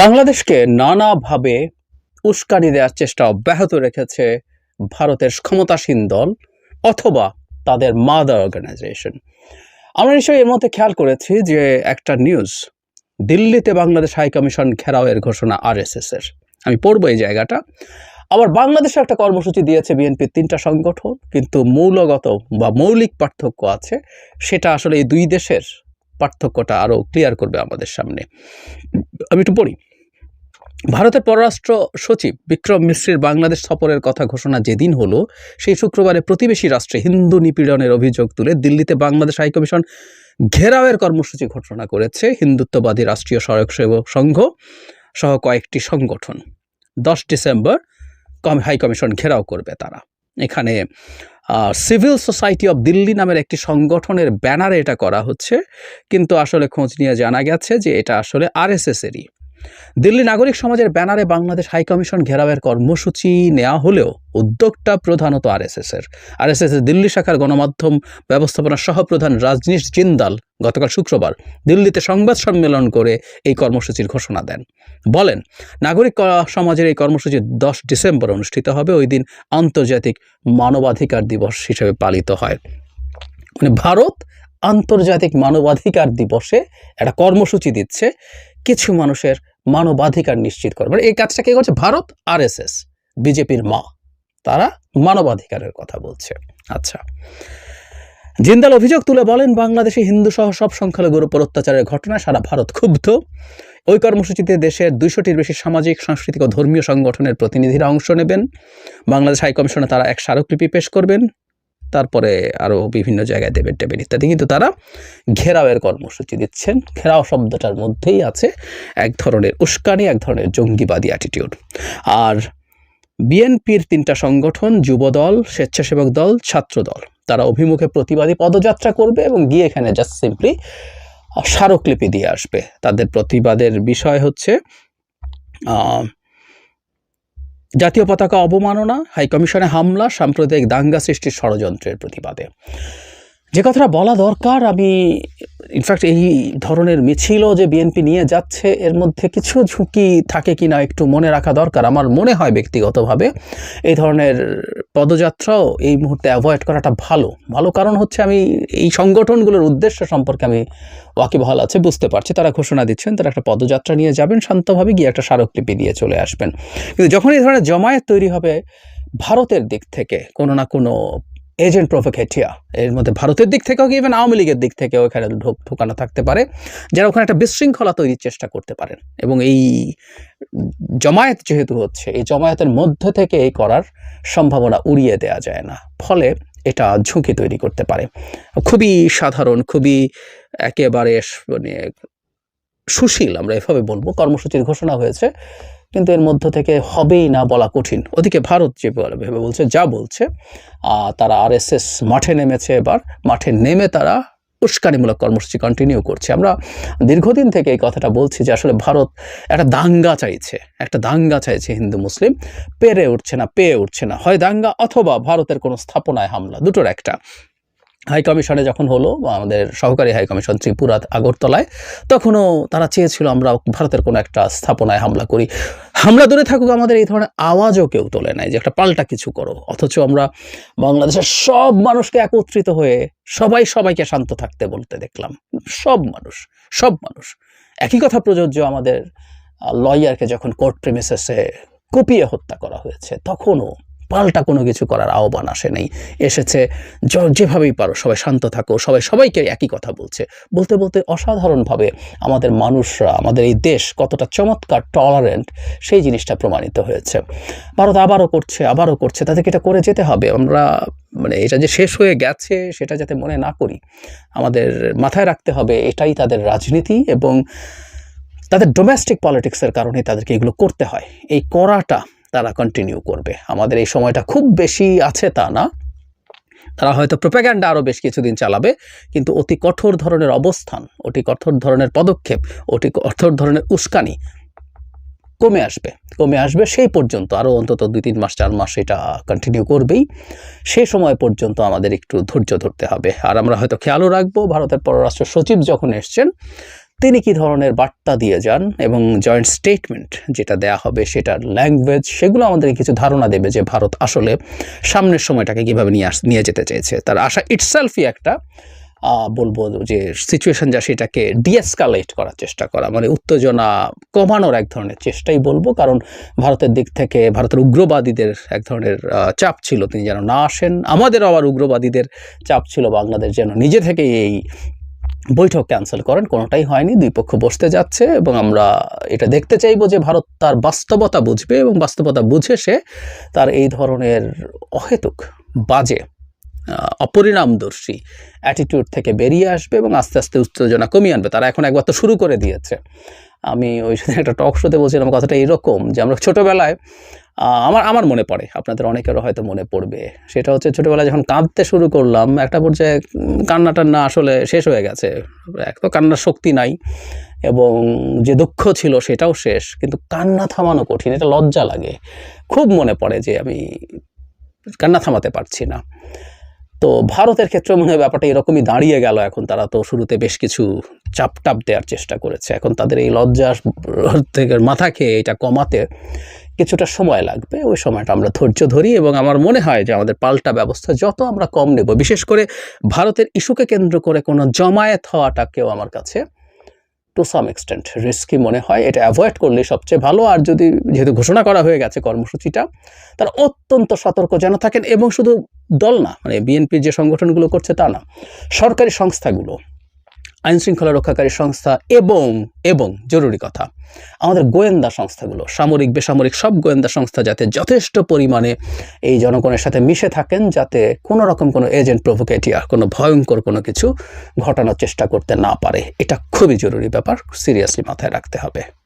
বাংলাদেশকে নানাভাবে উস্কানি দেওয়ার চেষ্টা অব্যাহত রেখেছে ভারতের ক্ষমতাসীন দল অথবা তাদের মাদার অর্গানাইজেশন আমরা নিশ্চয়ই এর মধ্যে খেয়াল করেছি যে একটা নিউজ দিল্লিতে বাংলাদেশ হাই কমিশন ঘেরাওয়ের ঘোষণা আরএসএস এর। আমি পড়ব এই জায়গাটা। আবার বাংলাদেশে একটা কর্মসূচি দিয়েছে বিএনপির তিনটা সংগঠন, কিন্তু মৌলগত বা মৌলিক পার্থক্য আছে। সেটা আসলে এই দুই দেশের পার্থক্যটা আরও ক্লিয়ার করবে আমাদের সামনে। আমি একটু পড়ি। ভারতের পররাষ্ট্র সচিব বিক্রম মিশ্রের বাংলাদেশ সফরের কথা ঘোষণা যেদিন হলো, সেই শুক্রবারে প্রতিবেশী রাষ্ট্রে হিন্দু নিপীড়নের অভিযোগ তুলে দিল্লিতে বাংলাদেশ হাইকমিশন ঘেরাওয়ের কর্মসূচি ঘোষণা করেছে হিন্দুত্ববাদী রাষ্ট্রীয় সড়ক সেবক সংঘ সহ কয়েকটি সংগঠন। দশ ডিসেম্বর কম, হাই কমিশন ঘেরাও করবে তারা। এখানে সিভিল সোসাইটি অফ দিল্লি নামের একটি সংগঠনের ব্যানারে এটা করা হচ্ছে। কিন্তু আসলে খোঁজ নিয়ে জানা গেছে যে এটা আসলে আরএসএসেরই। দিল্লি নাগরিক সমাজের ব্যানারে বাংলাদেশ হাইকমিশন ঘেরাওয়ের কর্মসূচি নেওয়া হলেও উদ্যোগটা প্রধানত আরএসএসের আরএসএস দিল্লি শাখার গণমাধ্যম ব্যবস্থাপনার সহপ্রধান রাজনীশ জিন্দাল গতকাল শুক্রবার দিল্লিতে সংবাদ সম্মেলন করে এই কর্মসূচির ঘোষণা দেন। বলেন, নাগরিক সমাজের এই কর্মসূচি দশ ডিসেম্বর অনুষ্ঠিত হবে, ওই দিন আন্তর্জাতিক মানবাধিকার দিবস হিসেবে পালিত হয়। মানে ভারত আন্তর্জাতিক মানবাধিকার দিবসে একটা কর্মসূচি দিচ্ছে, কিছু মানুষের মানবাধিকার নিশ্চিত করে। মানে এই কাজটা কে করছে? ভারত আরএসএস, বিজেপির মা। তারা মানবাধিকারের কথা বলছে। আচ্ছা। জিন্দাল অভিযোগ তুলে বলেন, বাংলাদেশে হিন্দু সহ সব সংখ্যালঘুর উপর অত্যাচারের ঘটনায় সারা ভারত ক্ষুব্ধ। ওই কর্মসূচিতে দেশের দুইশোটির বেশি সামাজিক, সাংস্কৃতিক ও ধর্মীয় সংগঠনের প্রতিনিধিরা অংশ নেবেন। বাংলাদেশ হাইকমিশনে তারা এক স্মারকলিপি পেশ করবেন। তারপরে আরও বিভিন্ন জায়গায় দেবেন টেবেন ইত্যাদি। কিন্তু তারা ঘেরাওয়ের কর্মসূচি দিচ্ছেন। ঘেরাও শব্দটার মধ্যেই আছে এক ধরনের উস্কানি, এক ধরনের জঙ্গিবাদী অ্যাটিটিউড আর বিএনপির তিনটা সংগঠন, যুবদল, স্বেচ্ছাসেবক দল ছাত্র দল তারা অভিমুখে প্রতিবাদী পদযাত্রা করবে এবং গিয়ে এখানে জাস্ট সিম্পলি স্মারকলিপি দিয়ে আসবে। তাদের প্রতিবাদের বিষয় হচ্ছে জাতীয় পতাকা অবমাননা, হাইকমিশনে হামলা, সাম্প্রদায়িক দাঙ্গা সৃষ্টির ষড়যন্ত্রের প্রতিবাদে। যে কথাটা বলা দরকার, আমি ইনফ্যাক্ট এই ধরনের মিছিলও যে বিএনপি নিয়ে যাচ্ছে, এর মধ্যে কিছু ঝুঁকি থাকে কিনা একটু মনে রাখা দরকার। আমার মনে হয় ব্যক্তিগতভাবে এই ধরনের পদযাত্রাও এই মুহূর্তে অ্যাভয়েড করাটা ভালো। ভালো কারণ হচ্ছে আমি এই সংগঠনগুলোর উদ্দেশ্য সম্পর্কে আমি ওয়াকিবহাল আছে, বুঝতে পারছি। তারা ঘোষণা দিচ্ছেন, তারা একটা পদযাত্রা নিয়ে যাবেন, শান্তভাবে গিয়ে একটা স্মারকলিপি দিয়ে চলে আসবেন। কিন্তু যখন এই ধরনের জমায়েত তৈরি হবে ভারতের দিক থেকে, কোনো না কোনো এজেন্ট প্রভোকেটিয়া এর মধ্যে ভারতের দিক থেকেও ইভেন আওয়ামী লীগের দিক থেকেও এখানে ঢোক ঢোকানো থাকতে পারে, যারা ওখানে একটা বিশৃঙ্খলা তৈরির চেষ্টা করতে পারেন। এবং এই জমায়েত যেহেতু হচ্ছে, এই জমায়েতের মধ্য থেকে এই করার সম্ভাবনা উড়িয়ে দেওয়া যায় না। ফলে এটা ঝুঁকি তৈরি করতে পারে। খুবই সাধারণ, খুবই একেবারে মানে সুশীল আমরা এভাবে বলব। কর্মসূচির ঘোষণা হয়েছে কিন্তু এর মধ্য থেকে হবেই না বলা কঠিন। ওদিকে ভারত যে ভেবে বলছে, যা বলছে তারা আরএসএস মাঠে নেমেছে এবার। মাঠে নেমে তারা উস্কানিমূলক কর্মসূচি কন্টিনিউ করছে। আমরা দীর্ঘদিন থেকে এই কথাটা বলছি যে আসলে ভারত একটা দাঙ্গা চাইছে, একটা দাঙ্গা চাইছে হিন্দু, মুসলিম। পেরে উঠছে না, পেয়ে উঠছে না। হয় দাঙ্গা অথবা ভারতের কোনো স্থাপনায় হামলা, দুটোর একটা। হাই কমিশনে যখন হলো, আমাদের সহকারী হাই কমিশন ত্রিপুরা আগরতলায়, তখনও তারা চেয়েছিল আমরা ভারতের কোনো একটা স্থাপনায় হামলা করি। হামলা দূরে থাকুক, আমাদের এই ধরনের আওয়াজও কেউ তোলে নাই যে একটা পাল্টা কিছু করো। অথচ আমরা বাংলাদেশের সব মানুষকে একত্রিত হয়ে সবাই সবাইকে শান্ত থাকতে বলতে দেখলাম। সব মানুষ সব মানুষ। একই কথা প্রযোজ্য আমাদের লয়ারকে যখন কোর্ট প্রেমিসেসে কুপিয়ে হত্যা করা হয়েছে, তখনও পাল্টা কোনো কিছু করার আহ্বান আসে নেই। এসেছে যেভাবেই পারো, সবাই শান্ত থাকো, সবাই, সবাইকে একই কথা বলছে। বলতে বলতে অসাধারণভাবে আমাদের মানুষরা, আমাদের এই দেশ কতটা চমৎকার টলারেন্ট সেই জিনিসটা প্রমাণিত হয়েছে। ভারত আবারও করছে আবারও করছে, তাদেরকে এটা করে যেতে হবে। আমরা মানে এটা যে শেষ হয়ে গেছে, সেটা যাতে মনে না করি। আমাদের মাথায় রাখতে হবে, এটাই তাদের রাজনীতি এবং তাদের ডোমেস্টিক পলিটিক্সের কারণে তাদেরকে এগুলো করতে হয়। এই করাটা তারা কন্টিনিউ করবে। আমাদের এই সময়টা খুব বেশি আছে তা না। তারা হয়তো প্রোপাগ্যান্ডা আরও বেশ কিছুদিন চালাবে, কিন্তু অতি কঠোর ধরনের অবস্থান, অতি কঠোর ধরনের পদক্ষেপ, অতি কঠোর ধরনের উস্কানি কমে আসবে। কমে আসবে সেই পর্যন্ত আরও অন্তত দুই তিন মাস, চার মাস এটা কন্টিনিউ করবেই। সে সময় পর্যন্ত আমাদের একটু ধৈর্য ধরতে হবে। আর আমরা হয়তো খেয়ালও রাখব, ভারতের পররাষ্ট্র সচিব যখন এসছেন তিনি কি ধরনের বার্তা দিয়ে যান এবং জয়েন্ট স্টেটমেন্ট যেটা দেয়া হবে সেটার ল্যাঙ্গুয়েজ সেগুলো আমাদের কিছু ধারণা দেবে যে ভারত আসলে সামনের সময়টাকে কীভাবে নিয়ে আস, নিয়ে যেতে চেয়েছে। তার আশা ইটসেলফই একটা বলব যে সিচুয়েশন যা সেটাকে ডিএসকালেট করার চেষ্টা করা। মানে উত্তেজনা কমানোর এক ধরনের চেষ্টাই বলব, কারণ ভারতের দিক থেকে ভারতের উগ্রবাদীদের এক ধরনের চাপ ছিল। তিনি যেন না আসেন আমাদের আবার উগ্রবাদীদের চাপ ছিল। বাংলাদেশ যেন নিজে থেকেই এই বৈঠক ক্যান্সেল করেন, কোনোটাই হয়নি, দুই পক্ষ বসতে যাচ্ছে এবং আমরা এটা দেখতে চাইব যে ভারত তার বাস্তবতা বুঝবে এবং বাস্তবতা বুঝে সে তার এই ধরনের অহেতুক বাজে অপরিণামদর্শী অ্যাটিটিউড থেকে বেরিয়ে আসবে এবং আস্তে আস্তে উত্তেজনা কমিয়ে আনবে। তারা এখন একবার তো শুরু করে দিয়েছে। আমি ওই সাথে একটা টক শোতে বলছিলাম, কথাটা এরকম যে আমরা ছোটোবেলায় আমার আমার মনে পড়ে, আপনাদের অনেকেরও হয়তো মনে পড়বে। সেটা হচ্ছে ছোটোবেলায় যখন কাঁদতে শুরু করলাম, একটা পর্যায়ে কান্না টান্না আসলে শেষ হয়ে গেছে। এক তো কান্নার শক্তি নাই এবং যে দুঃখ ছিল সেটাও শেষ, কিন্তু কান্না থামানো কঠিন, এটা লজ্জা লাগে। খুব মনে পড়ে যে আমি কান্না থামাতে পারছি না। তো ভারতের ক্ষেত্রে মনে হয় ব্যাপারটা এরকমই দাঁড়িয়ে গেল। এখন তারা তো শুরুতে বেশ কিছু চাপ টাপ দেওয়ার চেষ্টা করেছে। এখন তাদের এই লজ্জা থেকে মাথা খেয়ে এটা কমাতে কিছুটা সময় লাগবে। ওই সময়টা আমরা ধৈর্য ধরি এবং আমার মনে হয় যে আমাদের পাল্টা ব্যবস্থা যত আমরা কম নেব। বিশেষ করে ভারতের ইস্যুকে কেন্দ্র করে কোনো জমায়েত হওয়াটাকেও আমার কাছে টু সাম এক্সটেন্ট রিস্কি মনে হয়। এটা অ্যাভয়েড করলে সবচেয়ে ভালো। আর যদি যেহেতু ঘোষণা করা হয়ে গেছে কর্মসূচিটা, তারা অত্যন্ত সতর্ক যেন থাকেন এবং শুধু দল না মানে বিএনপির যে সংগঠনগুলো করছে তা না। সরকারি সংস্থাগুলো আইন শৃঙ্খলা রক্ষাকারী সংস্থা এবং এবং জরুরি কথা, আমাদের গোয়েন্দা সংস্থাগুলো, সামরিক, বেসামরিক সব গোয়েন্দা সংস্থা যাতে যথেষ্ট পরিমাণে এই জনগণের সাথে মিশে থাকেন, যাতে কোনো রকম কোনো এজেন্ট প্রভোকেটিয়া, কোনো ভয়ঙ্কর কোনো কিছু ঘটানোর চেষ্টা করতে না পারে। এটা খুবই জরুরি ব্যাপার, সিরিয়াসলি মাথায় রাখতে হবে।